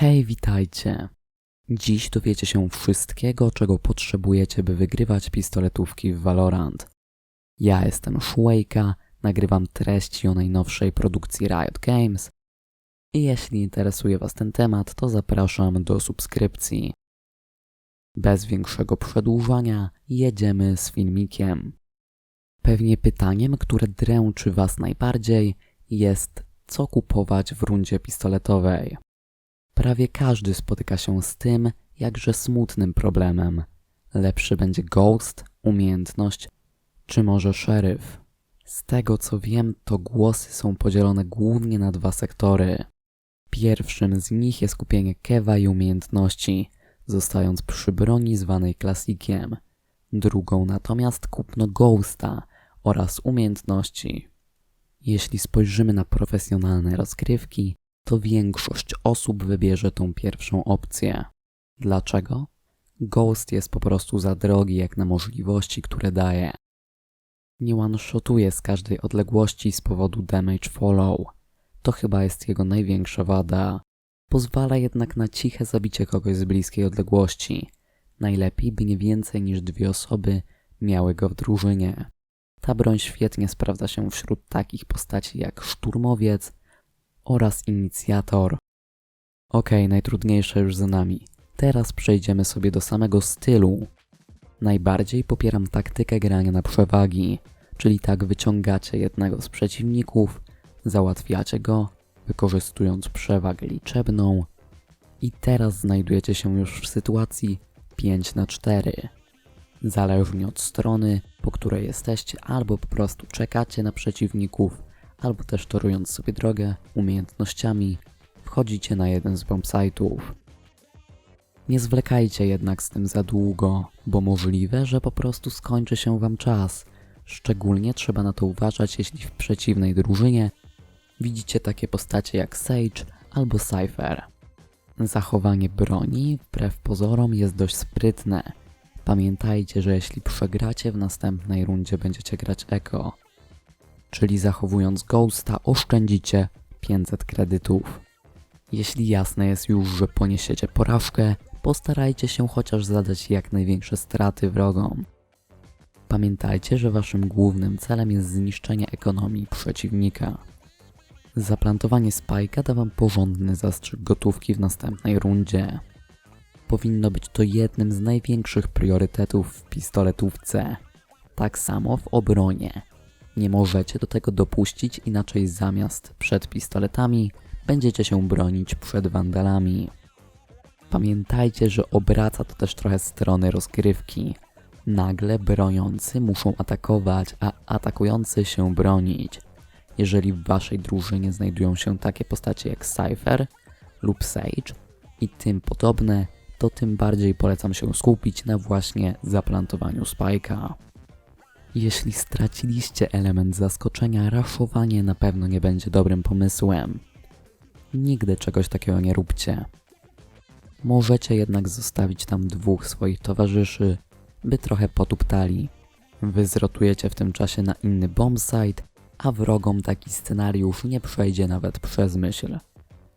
Hej, witajcie! Dziś dowiecie się wszystkiego, czego potrzebujecie, by wygrywać pistoletówki w Valorant. Ja jestem Szwejka, nagrywam treści o najnowszej produkcji Riot Games i jeśli interesuje Was ten temat, to zapraszam do subskrypcji. Bez większego przedłużania jedziemy z filmikiem. Pewnie pytaniem, które dręczy Was najbardziej jest, co kupować w rundzie pistoletowej. Prawie każdy spotyka się z tym, jakże smutnym problemem. Lepszy będzie Ghost, umiejętność, czy może szeryf. Z tego co wiem, to głosy są podzielone głównie na dwa sektory. Pierwszym z nich jest kupienie kewa i umiejętności, zostając przy broni zwanej klasikiem. Drugą natomiast kupno Ghosta oraz umiejętności. Jeśli spojrzymy na profesjonalne rozgrywki, to większość osób wybierze tą pierwszą opcję. Dlaczego? Ghost jest po prostu za drogi jak na możliwości, które daje. Nie one-shotuje z każdej odległości z powodu damage follow. To chyba jest jego największa wada. Pozwala jednak na ciche zabicie kogoś z bliskiej odległości. Najlepiej, by nie więcej niż dwie osoby miały go w drużynie. Ta broń świetnie sprawdza się wśród takich postaci jak szturmowiec oraz inicjator. Okej, najtrudniejsze już za nami. Teraz przejdziemy sobie do samego stylu. Najbardziej popieram taktykę grania na przewagi, czyli tak wyciągacie jednego z przeciwników, załatwiacie go, wykorzystując przewagę liczebną i teraz znajdujecie się już w sytuacji 5 na 4. Zależnie od strony, po której jesteście, albo po prostu czekacie na przeciwników, albo też torując sobie drogę umiejętnościami, wchodzicie na jeden z bombsite'ów. Nie zwlekajcie jednak z tym za długo, bo możliwe, że po prostu skończy się wam czas. Szczególnie trzeba na to uważać, jeśli w przeciwnej drużynie widzicie takie postacie jak Sage albo Cypher. Zachowanie broni, wbrew pozorom, jest dość sprytne. Pamiętajcie, że jeśli przegracie w następnej rundzie będziecie grać Echo, czyli zachowując Ghosta oszczędzicie 500 kredytów. Jeśli jasne jest już, że poniesiecie porażkę, postarajcie się chociaż zadać jak największe straty wrogom. Pamiętajcie, że waszym głównym celem jest zniszczenie ekonomii przeciwnika. Zaplantowanie spajka da wam porządny zastrzyk gotówki w następnej rundzie. Powinno być to jednym z największych priorytetów w pistoletówce. Tak samo w obronie. Nie możecie do tego dopuścić, inaczej zamiast przed pistoletami będziecie się bronić przed wandalami. Pamiętajcie, że obraca to też trochę strony rozgrywki. Nagle broniący muszą atakować, a atakujący się bronić. Jeżeli w waszej drużynie znajdują się takie postacie jak Cypher lub Sage i tym podobne, to tym bardziej polecam się skupić na właśnie zaplantowaniu spajka. Jeśli straciliście element zaskoczenia, raszowanie na pewno nie będzie dobrym pomysłem. Nigdy czegoś takiego nie róbcie. Możecie jednak zostawić tam dwóch swoich towarzyszy, by trochę potuptali. Wy zrotujecie w tym czasie na inny bombsite, a wrogom taki scenariusz nie przejdzie nawet przez myśl,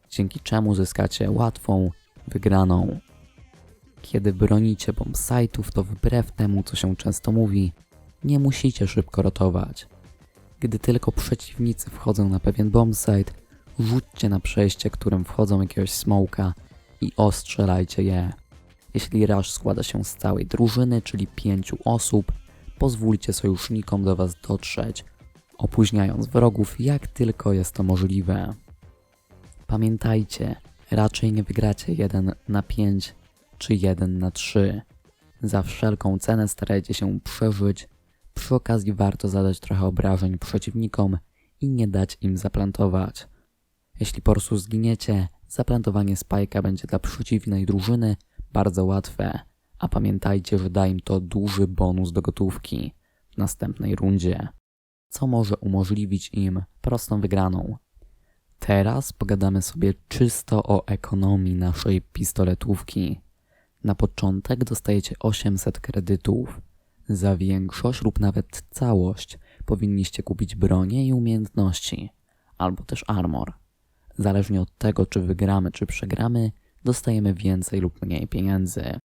dzięki czemu zyskacie łatwą wygraną. Kiedy bronicie bombsite'ów, to wbrew temu, co się często mówi, nie musicie szybko rotować. Gdy tylko przeciwnicy wchodzą na pewien bombsite, rzućcie na przejście, którym wchodzą jakiegoś smoka i ostrzelajcie je. Jeśli rush składa się z całej drużyny, czyli pięciu osób, pozwólcie sojusznikom do was dotrzeć, opóźniając wrogów jak tylko jest to możliwe. Pamiętajcie, raczej nie wygracie 1 na 5 czy 1 na 3. Za wszelką cenę starajcie się przeżyć. Przy okazji warto zadać trochę obrażeń przeciwnikom i nie dać im zaplantować. Jeśli po prostu zginiecie, zaplantowanie spajka będzie dla przeciwnej drużyny bardzo łatwe, a pamiętajcie, że da im to duży bonus do gotówki w następnej rundzie, co może umożliwić im prostą wygraną. Teraz pogadamy sobie czysto o ekonomii naszej pistoletówki. Na początek dostajecie 800 kredytów. Za większość lub nawet całość powinniście kupić bronię i umiejętności, albo też armor. Zależnie od tego, czy wygramy, czy przegramy, dostajemy więcej lub mniej pieniędzy.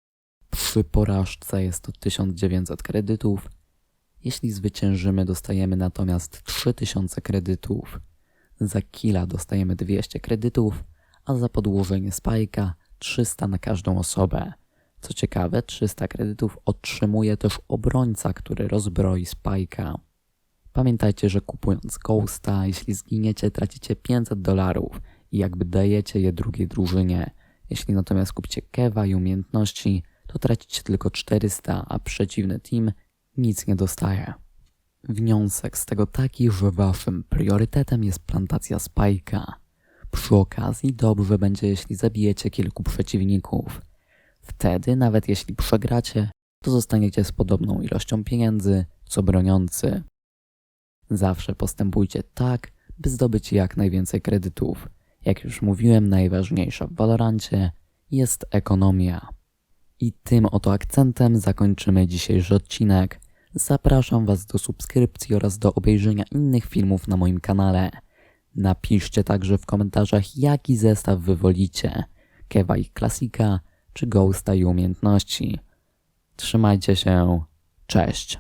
Przy porażce jest to 1900 kredytów. Jeśli zwyciężymy, dostajemy natomiast 3000 kredytów. Za killa dostajemy 200 kredytów, a za podłożenie spajka 300 na każdą osobę. Co ciekawe, 300 kredytów otrzymuje też obrońca, który rozbroi spajka. Pamiętajcie, że kupując Ghosta, jeśli zginiecie, tracicie 500 dolarów i jakby dajecie je drugiej drużynie. Jeśli natomiast kupicie kewa i umiejętności, to tracicie tylko 400, a przeciwny team nic nie dostaje. Wniosek z tego taki, że waszym priorytetem jest plantacja spajka. Przy okazji dobrze będzie, jeśli zabijecie kilku przeciwników. Wtedy, nawet jeśli przegracie, to zostaniecie z podobną ilością pieniędzy co broniący. Zawsze postępujcie tak, by zdobyć jak najwięcej kredytów. Jak już mówiłem, najważniejsza w Valorancie jest ekonomia. I tym oto akcentem zakończymy dzisiejszy odcinek. Zapraszam Was do subskrypcji oraz do obejrzenia innych filmów na moim kanale. Napiszcie także w komentarzach, jaki zestaw wy wolicie: Kewa i klasika, czy Ghosta i umiejętności. Trzymajcie się, cześć.